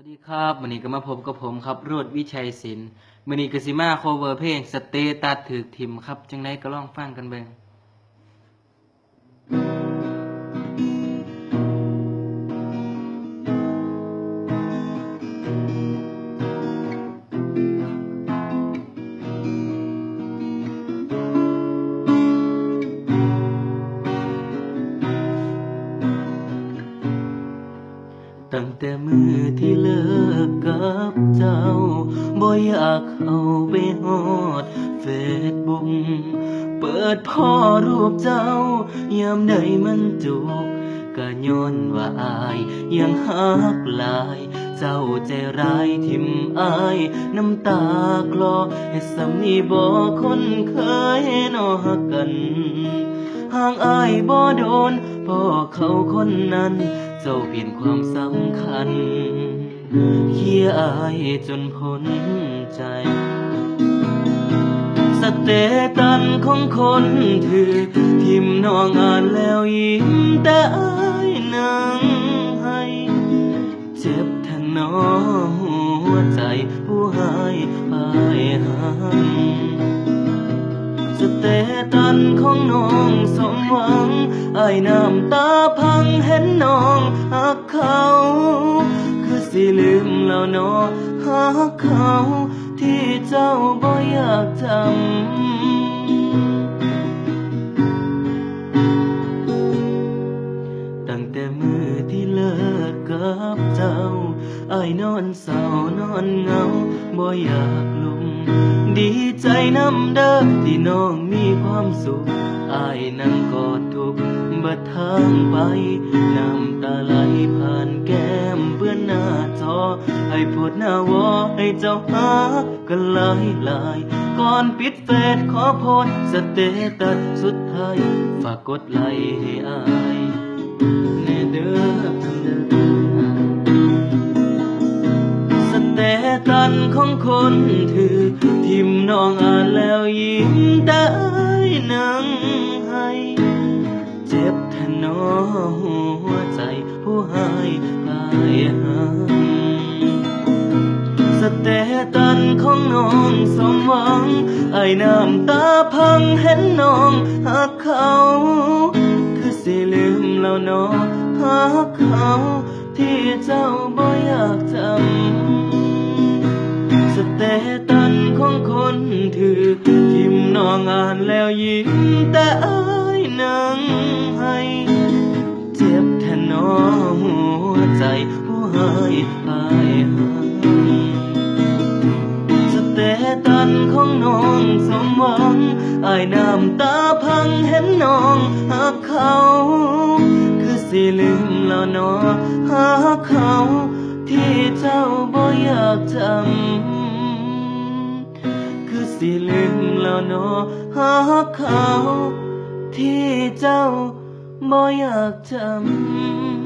วัสดีครับวันนี้ก็มาพบกับผมครับโรดวิชัยศิลป์วันนี้ก็สิมาโคเวอร์เพลงสเตตัสถือทิมครับ จังไรก็ลองฟังกันเบิ่ง ตั้งแต่มือที่เลิกกับเจ้า บ่อยากเข้าไปฮอดเฟซบุ๊กเปิดพ่อรูปเจ้ายามใดมันจุกก็ย้อนว่าอายยังหักลาย เจ้าใจร้ายทิมอาย น้ำตาคลอเฮ็ดสำนีบ่คนเคยนอหักกันห่างอายบ่โดนพ่อเขาคนนั้น เจ้าเปลี่ยนความสำคัญเคียอายจนพ้นใจ สเตตันของคนถือ ทิมน้องอ่านแล้วยิ้มแต่อายนั่งให้ เจ็บแทนน้อหัวใจผู้หายอายหันสเตตันของน้องสมหวังไอ้ายน้ำตาพังเห็นน้อง หักเขา คือสิลืมแล้วเนอหักเขา ที่เจ้าบ่อยากจำตั้งแต่มือที่เลิกกับเจ้าไอ้นอนเศร้านอนเหงาบ่อยากลุกดีใจน้ำเด้อที่น้องมีความสุข อ้ายนั่งกอดทุกบิดทางไป น้ำตาไหลผ่านแก้มเปื้อนหน้าจอ ให้พูดหน้าวอให้เจ้าหากันหลายหลายก่อนปิดเฟซขอโพสสเตตัสสุดท้าย ฝากกดไลค์ให้อายแน่เด้อเด้อสเตตันของคนถือ ทิมน้องอ่านแล้วยิ้มได้นัง นน้อหัวใจผู้หายหายหันสเตตันของน้องสมหวังไอ้น้ำตาพังเห็นน้องหักเขา คือสิลืมแล้วเนอหักเขาที่เจ้าบ่อยากจำสเตตันของคนถือทิมน้องอ่านแล้วยิ้มแต่อายนั่งให้ อายน้ำตาพังเห็นน้องหักเขา คือสิลืมแล้วเนอหักเขา ที่เจ้าบ่อยากจำคือสิลืมแล้วเนอหักเขา ที่เจ้าบ่อยากจำ